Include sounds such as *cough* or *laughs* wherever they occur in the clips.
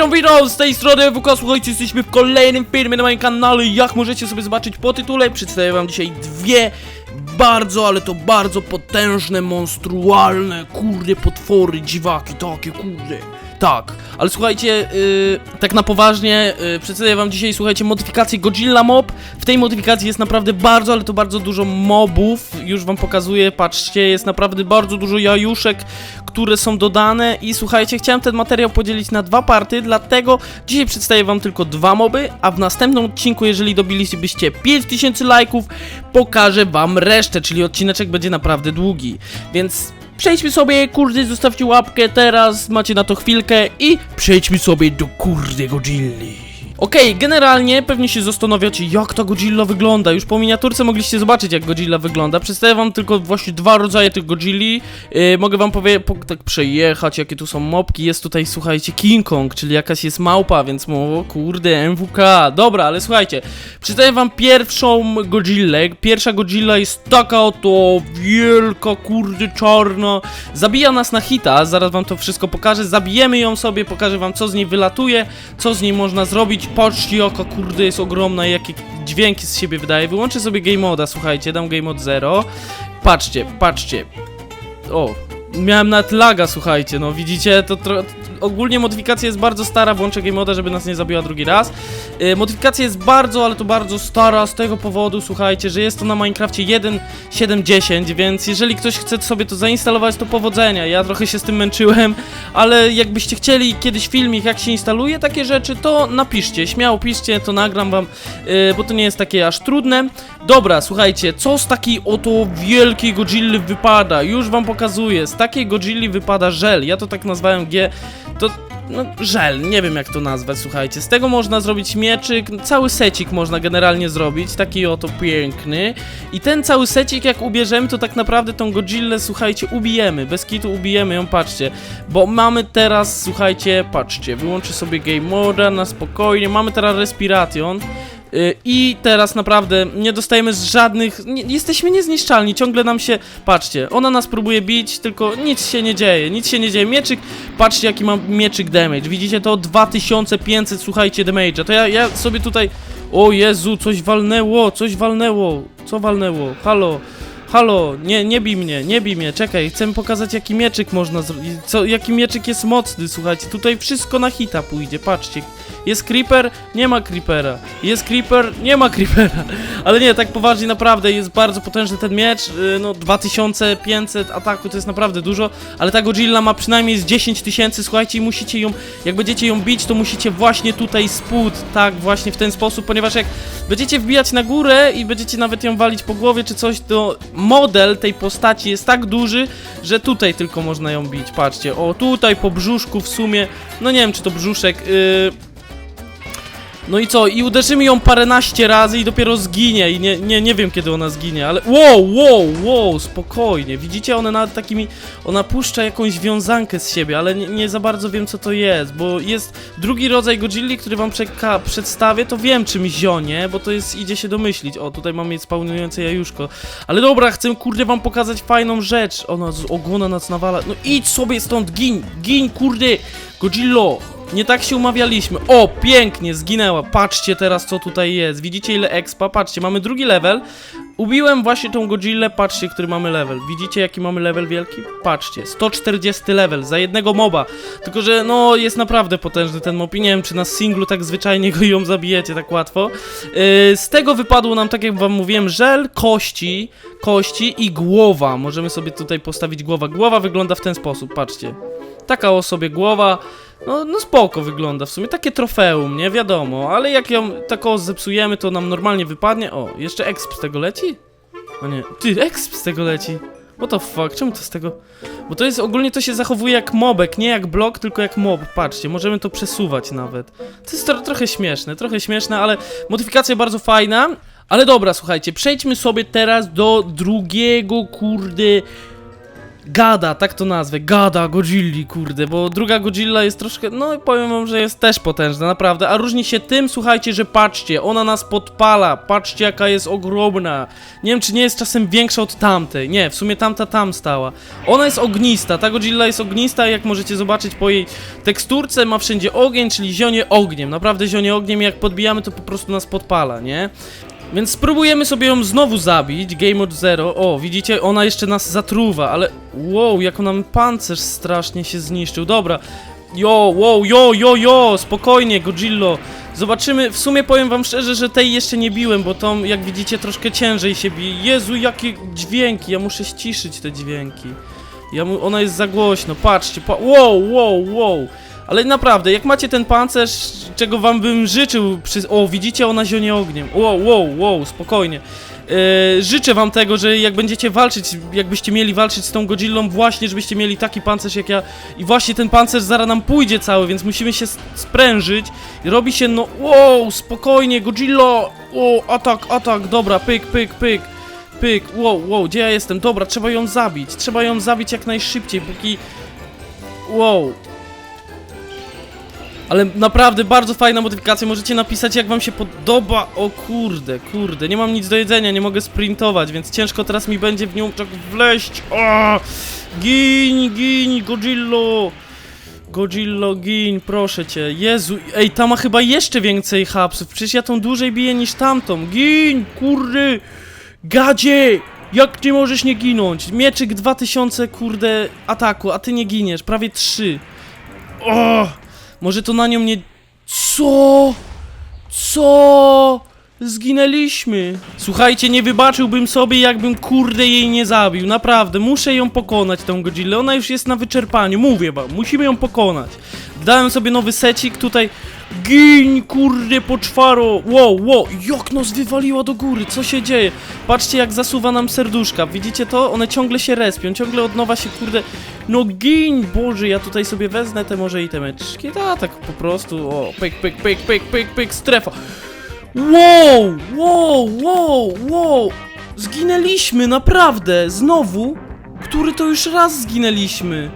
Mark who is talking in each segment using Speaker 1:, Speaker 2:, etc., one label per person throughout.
Speaker 1: Witam, witam, z tej strony WK, słuchajcie, jesteśmy w kolejnym filmie na moim kanale. Jak możecie sobie zobaczyć po tytule, przedstawię wam dzisiaj dwie bardzo, ale to bardzo potężne, monstrualne, kurde, potwory, dziwaki, takie, kurde tak, ale słuchajcie, yy, tak na poważnie, yy, przedstawię wam dzisiaj, słuchajcie, modyfikację Godzilla Mob. W tej modyfikacji jest naprawdę bardzo, ale to bardzo dużo mobów. Już wam pokazuję, patrzcie, jest naprawdę bardzo dużo jajuszek, które są dodane. I słuchajcie, chciałem ten materiał podzielić na dwa party, dlatego dzisiaj przedstawię wam tylko dwa moby, a w następnym odcinku, jeżeli dobilibyście 5000 lajków, pokażę wam resztę, czyli odcineczek będzie naprawdę długi. Więc Przejdźmy sobie, kurde, zostawcie łapkę teraz, macie na to chwilkę i przejdźmy sobie do kurde Godzilli. Okej, generalnie pewnie się zastanawiacie, jak ta Godzilla wygląda. Już po miniaturce mogliście zobaczyć, jak Godzilla wygląda. Przedstawię wam tylko właśnie dwa rodzaje tych Godzilli. Yy, mogę wam powie, po, tak przejechać, jakie tu są mopki. Jest tutaj, słuchajcie, King Kong, czyli jakaś jest małpa, więc mo, kurde, MWK. Dobra, ale słuchajcie, przedstawię wam pierwszą Godzillę. Pierwsza Godzilla jest taka oto wielka, kurde, czarna. Zabija nas na hita, zaraz wam to wszystko pokażę. Zabijemy ją sobie, pokażę wam, co z niej wylatuje, co z niej można zrobić. Patrzcie, jaka kurde jest ogromna i jakie dźwięki z siebie wydaje. Wyłączę sobie game moda, słuchajcie, dam game mod 0. Patrzcie, patrzcie. O, miałem nawet laga, słuchajcie, no widzicie, to tro... ogólnie modyfikacja jest bardzo stara, włączę game moda, żeby nas nie zabiła drugi raz. Yy, modyfikacja jest bardzo, ale to bardzo stara z tego powodu, słuchajcie, że jest to na Minecrafcie 1.7.10, więc jeżeli ktoś chce sobie to zainstalować, to powodzenia. Ja trochę się z tym męczyłem, ale jakbyście chcieli kiedyś filmik, jak się instaluje takie rzeczy, to napiszcie, śmiało piszcie, to nagram wam, yy, bo to nie jest takie aż trudne. Dobra, słuchajcie, co z takiej oto wielkiej Godzilli wypada? Już wam pokazuję, z takiej Godzilli wypada żel, ja to tak nazwałem G, to no, żel, nie wiem jak to nazwać, słuchajcie. Z tego można zrobić mieczyk, cały secik można generalnie zrobić, taki oto piękny. I ten cały secik jak ubierzemy, to tak naprawdę tą Godzillę, słuchajcie, ubijemy. Bez kitu ubijemy ją, patrzcie. Bo mamy teraz, słuchajcie, patrzcie, wyłączę sobie game moda na spokojnie. Mamy teraz respiration. Y, I teraz naprawdę nie dostajemy żadnych. Nie, jesteśmy niezniszczalni, ciągle nam się. Patrzcie, ona nas próbuje bić, tylko nic się nie dzieje, nic się nie dzieje. Mieczyk, patrzcie jaki mam mieczyk damage. Widzicie to? 2500, słuchajcie, damage'a. To ja, ja sobie tutaj. O Jezu, coś walnęło, coś walnęło. Co walnęło? Halo. Halo, nie, nie bij mnie, nie bij mnie, czekaj, chcę pokazać jaki mieczyk można zrobić, co, jaki mieczyk jest mocny, słuchajcie, tutaj wszystko na hita pójdzie, patrzcie, jest creeper, nie ma creepera, jest creeper, nie ma creepera, *laughs* ale nie, tak poważnie naprawdę jest bardzo potężny ten miecz, yy, no 2500 ataku to jest naprawdę dużo, ale ta Godzilla ma przynajmniej z 10 tysięcy, słuchajcie, i musicie ją, jak będziecie ją bić, to musicie właśnie tutaj spód, tak, właśnie w ten sposób, ponieważ jak będziecie wbijać na górę i będziecie nawet ją walić po głowie czy coś, to model tej postaci jest tak duży, że tutaj tylko można ją bić. Patrzcie, o tutaj po brzuszku w sumie, no nie wiem czy to brzuszek. Yy... No i co? I uderzymy ją paręnaście razy i dopiero zginie i nie, nie, nie wiem kiedy ona zginie, ale wow, wow, wow, spokojnie. Widzicie, one nawet takimi, ona puszcza jakąś wiązankę z siebie, ale nie, nie za bardzo wiem co to jest, bo jest drugi rodzaj Godzilli, który wam przedstawię, to wiem czym zionie, bo to jest, idzie się domyślić. O, tutaj mamy spawnujące jajuszko. Ale dobra, chcę kurde wam pokazać fajną rzecz. Ona z ogona nas nawala. No idź sobie stąd, gin, gin, kurde, Godzillo. Nie tak się umawialiśmy. O, pięknie, zginęła. Patrzcie teraz, co tutaj jest. Widzicie, ile expa? Patrzcie, mamy drugi level. Ubiłem właśnie tą Godzillę, patrzcie, który mamy level. Widzicie, jaki mamy level wielki? Patrzcie, 140 level za jednego moba. Tylko, że no, jest naprawdę potężny ten mob i nie wiem, czy na singlu tak zwyczajnie go ją zabijecie tak łatwo. Yy, z tego wypadło nam, tak jak wam mówiłem, żel, kości, kości i głowa. Możemy sobie tutaj postawić głowa. Głowa wygląda w ten sposób, patrzcie. Taka o sobie głowa. No, no spoko wygląda w sumie, takie trofeum, nie wiadomo, ale jak ją tak o zepsujemy, to nam normalnie wypadnie. O, jeszcze exp z tego leci? O nie, ty, exp z tego leci. What the fuck, czemu to z tego? Bo to jest, ogólnie to się zachowuje jak mobek, nie jak blok, tylko jak mob, patrzcie, możemy to przesuwać nawet. To jest tro trochę śmieszne, trochę śmieszne, ale modyfikacja bardzo fajna. Ale dobra, słuchajcie, przejdźmy sobie teraz do drugiego, kurde, Gada, tak to nazwę, gada Godzilli, kurde, bo druga Godzilla jest troszkę, no powiem wam, że jest też potężna, naprawdę, a różni się tym, słuchajcie, że patrzcie, ona nas podpala, patrzcie jaka jest ogromna, nie wiem czy nie jest czasem większa od tamtej, nie, w sumie tamta tam stała, ona jest ognista, ta Godzilla jest ognista, jak możecie zobaczyć po jej teksturce, ma wszędzie ogień, czyli zionie ogniem, naprawdę zionie ogniem, jak podbijamy to po prostu nas podpala, nie? Więc spróbujemy sobie ją znowu zabić, Game Mode Zero. O, widzicie, ona jeszcze nas zatruwa, ale wow, jak nam pancerz strasznie się zniszczył. Dobra, jo, wow, jo, jo, jo, spokojnie, Godzillo. Zobaczymy, w sumie powiem wam szczerze, że tej jeszcze nie biłem, bo tą, jak widzicie, troszkę ciężej się bije. Jezu, jakie dźwięki, ja muszę ściszyć te dźwięki. Ja mu, ona jest za głośno, patrzcie, pa wow, wow, wow. Ale naprawdę, jak macie ten pancerz, czego wam bym życzył przy... O, widzicie, ona zionie ogniem. Wow, wow, wow, spokojnie. Yy, życzę wam tego, że jak będziecie walczyć, jakbyście mieli walczyć z tą Godzillą, właśnie żebyście mieli taki pancerz jak ja. I właśnie ten pancerz zaraz nam pójdzie cały, więc musimy się sprężyć. Robi się, no, wow, spokojnie, Godzilla! O, atak, atak, dobra, pyk, pyk, pyk. Pyk, wow, wow, gdzie ja jestem? Dobra, trzeba ją zabić. Trzeba ją zabić jak najszybciej, póki... Wow, ale naprawdę bardzo fajna modyfikacja, możecie napisać jak wam się podoba. O kurde, kurde, nie mam nic do jedzenia, nie mogę sprintować, więc ciężko teraz mi będzie w nią tak wleść. O! Gin, gin, Godzillo! Godzillo, gin, proszę cię. Jezu, ej, ta ma chyba jeszcze więcej hapsów, przecież ja tą dłużej biję niż tamtą. Gin, kurde! Gadzie! Jak ty możesz nie ginąć? Mieczyk 2000, kurde, ataku, a ty nie giniesz, prawie 3. O! Może to na nią nie... Co? Co? Zginęliśmy. Słuchajcie, nie wybaczyłbym sobie, jakbym kurde jej nie zabił. Naprawdę, muszę ją pokonać, tą Godzillę. Ona już jest na wyczerpaniu, mówię wam. Musimy ją pokonać. Dałem sobie nowy secik tutaj. Gin, kurde, poczwaro. Wow, wow, jak nas wywaliła do góry, co się dzieje? Patrzcie, jak zasuwa nam serduszka. Widzicie to? One ciągle się respią, ciągle od nowa się, kurde... No gin, Boże, ja tutaj sobie wezmę te może i te meczki. Ta, tak po prostu, o, pyk, pyk, pyk, pyk, pyk, pyk, strefa. Wow, wow, wow, wow. Zginęliśmy, naprawdę, znowu. Który to już raz zginęliśmy.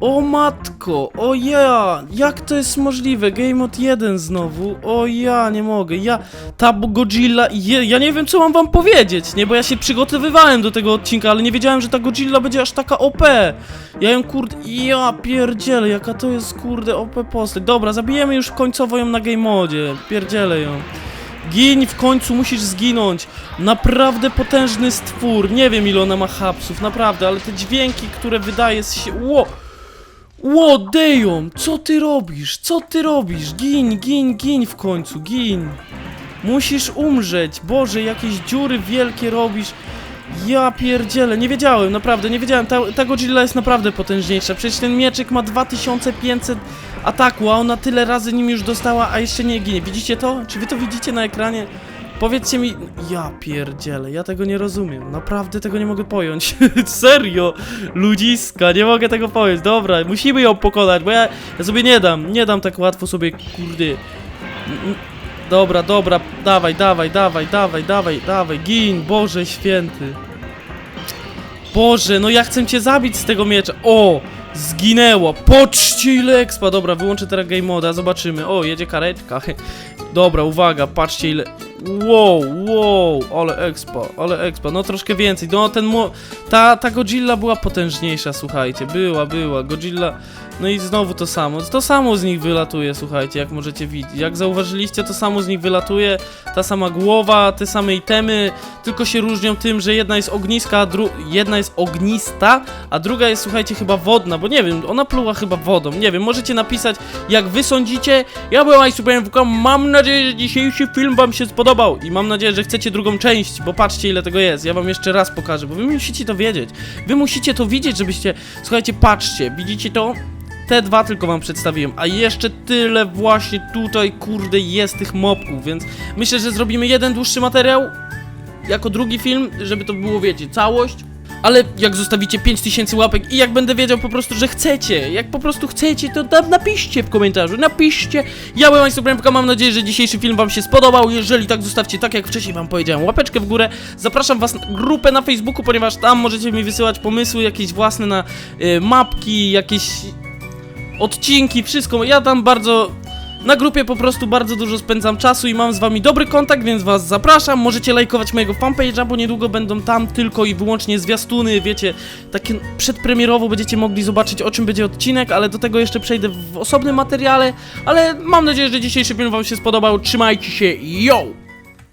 Speaker 1: O matko, o ja, jak to jest możliwe? Game od 1 znowu, o ja, nie mogę, ja, ta Godzilla, je, ja nie wiem co mam wam powiedzieć, nie, bo ja się przygotowywałem do tego odcinka, ale nie wiedziałem, że ta Godzilla będzie aż taka OP. Ja ją kurde, ja pierdzielę, jaka to jest kurde OP postać. Dobra, zabijemy już końcowo ją na game modzie, pierdzielę ją. Gin w końcu, musisz zginąć. Naprawdę potężny stwór. Nie wiem ile ona ma hapsów, naprawdę, ale te dźwięki, które wydaje się. Ło! Ło, Dejom! Co ty robisz? Co ty robisz? Gin, gin, gin w końcu, gin. Musisz umrzeć. Boże, jakieś dziury wielkie robisz. Ja pierdzielę, nie wiedziałem, naprawdę, nie wiedziałem. Ta, ta Godzilla jest naprawdę potężniejsza. Przecież ten mieczyk ma 2500 ataku, a ona tyle razy nim już dostała, a jeszcze nie ginie. Widzicie to? Czy wy to widzicie na ekranie? Powiedzcie mi, ja pierdzielę, ja tego nie rozumiem, naprawdę tego nie mogę pojąć. *laughs* Serio, ludziska, nie mogę tego pojąć. Dobra, musimy ją pokonać, bo ja, ja sobie nie dam, nie dam tak łatwo sobie, kurde. N- n- Dobra, dobra, dawaj, dawaj, dawaj, dawaj, dawaj, dawaj, gin, Boże święty. Boże, no ja chcę cię zabić z tego miecza. O! Zginęło. Patrzcie ile expa. Dobra, wyłączę teraz game moda, zobaczymy. O, jedzie karetka. *laughs* Dobra, uwaga, patrzcie ile... Wow, wow, ale expa, ale expa. No troszkę więcej. No ten mo... Ta, ta Godzilla była potężniejsza, słuchajcie. Była, była. Godzilla... No i znowu to samo. To samo z nich wylatuje, słuchajcie, jak możecie widzieć. Jak zauważyliście, to samo z nich wylatuje. Ta sama głowa, te same itemy, tylko się różnią tym, że jedna jest ogniska, jedna jest ognista, a druga jest, słuchajcie, chyba wodna, bo nie wiem, ona pluła chyba wodą. Nie wiem, możecie napisać, jak wy sądzicie. Ja byłem ISUPMWK, mam nadzieję, że dzisiejszy film wam się spodobał i mam nadzieję, że chcecie drugą część, bo patrzcie ile tego jest. Ja wam jeszcze raz pokażę, bo wy musicie to wiedzieć. Wy musicie to widzieć, żebyście... Słuchajcie, patrzcie, widzicie to? Te dwa tylko wam przedstawiłem, a jeszcze tyle właśnie tutaj, kurde, jest tych mopków, więc myślę, że zrobimy jeden dłuższy materiał jako drugi film, żeby to było, wiecie, całość, Ale jak zostawicie 5000 łapek i jak będę wiedział po prostu, że chcecie, jak po prostu chcecie, to da, napiszcie w komentarzu, napiszcie. Ja byłem Instagramka, mam nadzieję, że dzisiejszy film wam się spodobał. Jeżeli tak, zostawcie tak jak wcześniej wam powiedziałem, łapeczkę w górę. Zapraszam was na grupę na Facebooku, ponieważ tam możecie mi wysyłać pomysły jakieś własne na y, mapki, jakieś odcinki, wszystko. Ja tam bardzo. Na grupie po prostu bardzo dużo spędzam czasu i mam z wami dobry kontakt, więc was zapraszam. Możecie lajkować mojego fanpage'a, bo niedługo będą tam tylko i wyłącznie zwiastuny, wiecie, takie przedpremierowo będziecie mogli zobaczyć o czym będzie odcinek, ale do tego jeszcze przejdę w osobnym materiale. Ale mam nadzieję, że dzisiejszy film wam się spodobał. Trzymajcie się, yo!